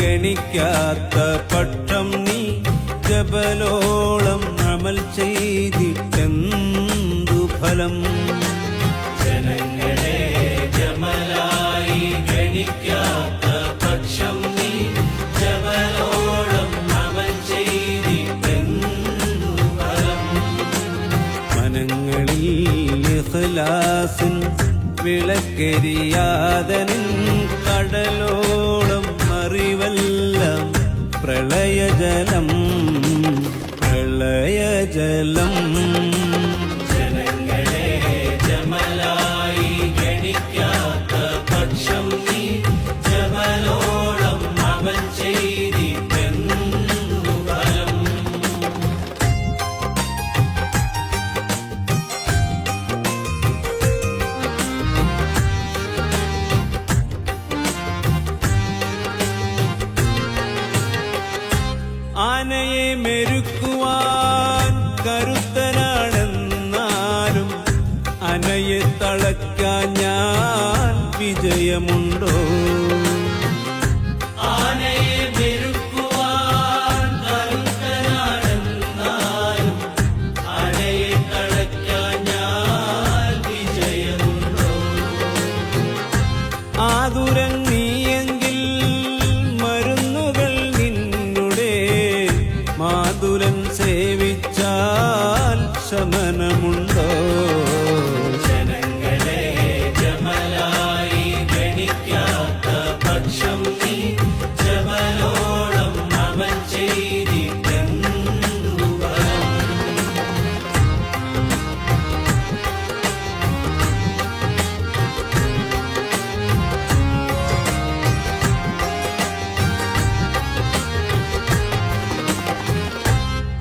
ഗണിക്കാത്ത പക്ഷം നീ ജബലോളം അമൽ ചെയ്തിട്ടെന്തു ഫലം? ജനങ്ങളെ ജമലായി ഗണിക്കാത്ത പക്ഷം നീ ജബലോളം അമൽ ചെയ്തിട്ടെന്തു ഫലം? മനങ്ങളിൽ ഇഖ്ലാസിൻ കടലോളം അറിവെല്ലാം പ്രളയജലം പ്രളയജലം. ആനയെ മെരുക്കുവാൻ കരുത്തനാണെന്നാലും അനയെ തളയ്ക്കാൻ ഞാൻ വിജയമുണ്ടോ?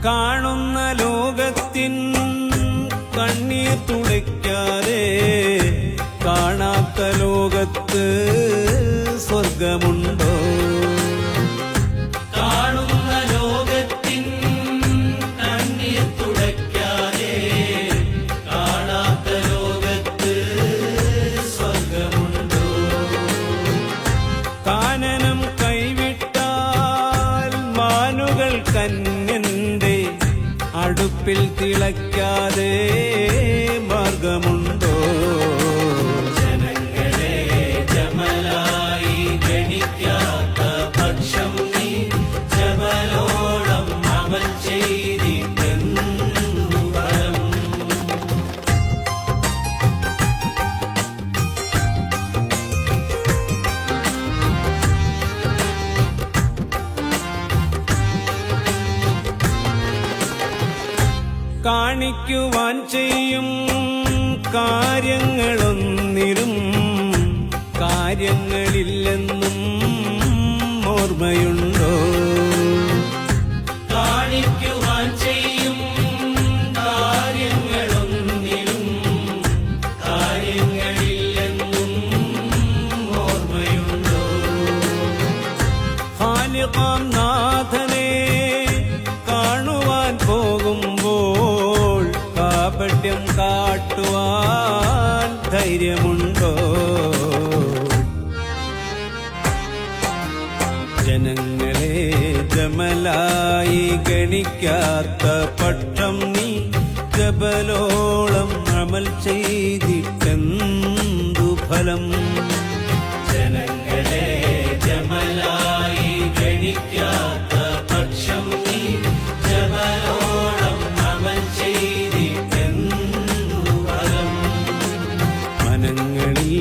കാണുന്ന ലോകത്തിൻ കണ്ണീർ തുളയ്ക്കാതെ കാണാത്ത ലോകത്ത് സ്വർഗമുണ്ടോ? അടുപ്പിൽ തിളയ്ക്കാതെ മാർഗമുണ്ടോ കാണിക്കുവാൻ ചെയ്യും കാര്യങ്ങളൊന്നിലും കാര്യങ്ങളില്ലെന്നും ഓർമ്മയുണ്ടോ? കാണിക്കുവാൻ ചെയ്യും കാര്യങ്ങളൊന്നിലും കാര്യങ്ങളില്ലെന്നും ഓർമ്മയുണ്ടോ? നാഥനെ ജമലായി ഗണിക്കാത്ത പക്ഷം നീ ജബലോളം അമൽ ചെയ്തിട്ടെന്തു ഫലം? ജനങ്ങളെ ജമലായി ഗണിക്കാത്ത പക്ഷം നീ അമൽ ഫലം? മനങ്ങളിൽ